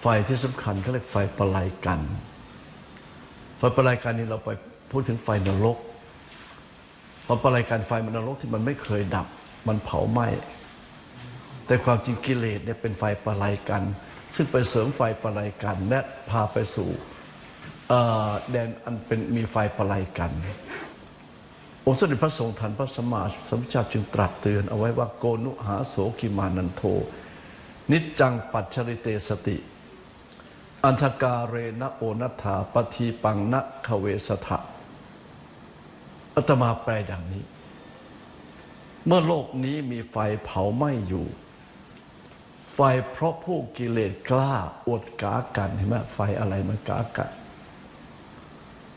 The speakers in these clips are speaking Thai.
ไฟที่สำคัญเขาเรียกไฟประไลกัน ไฟประไลกันนี้เราไปพูดถึงไฟนรกไฟประไลกันไฟมันนรกที่มันไม่เคยดับ มันเผาไหม้แต่ความจริงกิเลสเนี่ยเป็นไฟประไลกัน ซึ่งไปเสริมไฟประไลกันและพาไปสู่แดนอันเป็นมีไฟประไลกันองค์สมเด็จพระทรงทันพระสมมาสัมพุทธเจ้าจึงตรัสเตือนเอาไว้ว่าโกนุหาโสกิมานันโท นิจจังปัจฉริเตสติ อันธกาเรนะโอนัฐาปทีปังนะคเวสถะอาตมาแปลดังนี้ เมื่อโลกนี้มีไฟเผาไหม้อยู่ ไฟเพราะผู้กิเลสกล้าอดกากันเห็นไหมไฟอะไรมันกากัน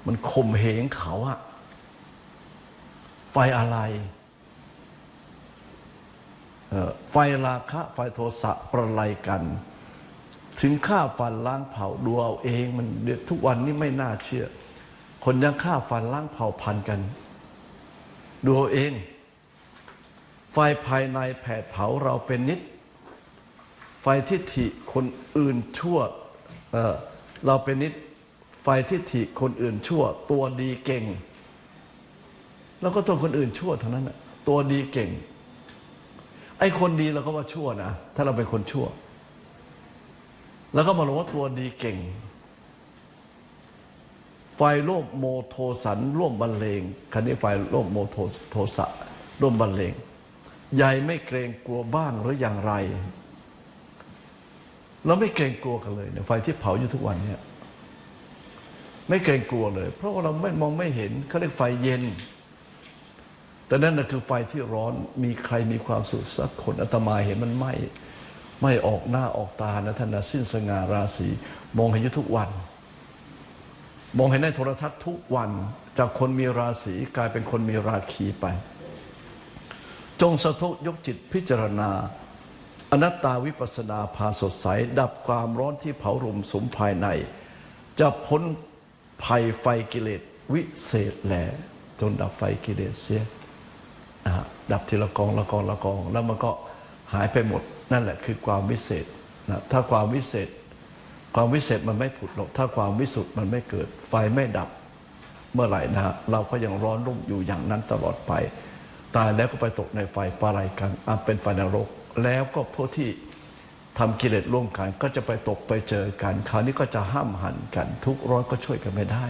มันข่มเหงเขาอะไฟอะไรไฟราคะ ไฟโทสะประไลกัน ถึงฆ่าฟันล้างเผาดูเอาเองมันเดทุกวันนี้ไม่น่าเชื่อ คนยังฆ่าฟันล้างเผาพันกัน ดูเอาเองไฟภายในแผดเผาเราเป็นนิด ไฟทิฏฐิคนอื่นชั่วเเราเป็นนิด ไฟทิฏฐิคนอื่นชั่ว ตัวดีเก่ง แล้วก็ตัวคนอื่นชั่วเท่านั้นตัวดีเก่ง ไอ้คนดีเราก็ว่าชั่วนะ ถ้าเราเป็นคนชั่ว แล้วก็มาบอกว่าตัวดีเก่งไฟโลภโมโทสันร่วมบรรเลงคันนี้ไฟโลภโมโทโทสะร่วมบรรเลงใหญ่ไม่เกรงกลัวบ้างหรืออย่างไร เราไม่เกรงกลัวกันเลยเนี่ยไฟที่เผาอยู่ทุกวันเนี่ยไม่เกรงกลัวเลย เพราะว่าเราไม่มองไม่เห็นเขาเรียกไฟเย็น แต่นั่นนะคือไฟที่ร้อนมีใครมีความสุขสักคนอาตมาเห็นมันไหม ไม้ออกหน้าออกตานะท่านนะสิ้นสง่าราศีมองเห็นอยู่ทุกวัน มองเห็นในโทรทัศน์ทุกวัน จากคนมีราศีกลายเป็นคนมีราคีไป จงสะทกยกจิตพิจารณา อนัตตาวิปัสนาพาสดใส ดับความร้อนที่เผารุมสมภายใน จะพ้นภัยไฟกิเลสวิเศษแหลจนดับไฟกิเลสเสียนะฮะดับทีละกองละกองละกอง แล้วมันก็หายไปหมด นั่นแหละคือความวิเศษนะถ้าความวิเศษ ความวิเศษมันไม่ผุดหรอกถ้าความวิสุทธ์มันไม่เกิด ไฟไม่ดับเมื่อไหร่นะฮะเราก็ยังร้อนรุ่มอยู่อย่างนั้นตลอดไป ตายแล้วก็ไปตกในไฟปาไรกันอันเป็นไฟนรก แล้วก็พวกที่ทำกิเลสร่วมกัน ก็จะไปตกไปเจอกัน คราวนี้ก็จะห้ามหันกัน ทุกร้อนก็ช่วยกันไม่ได้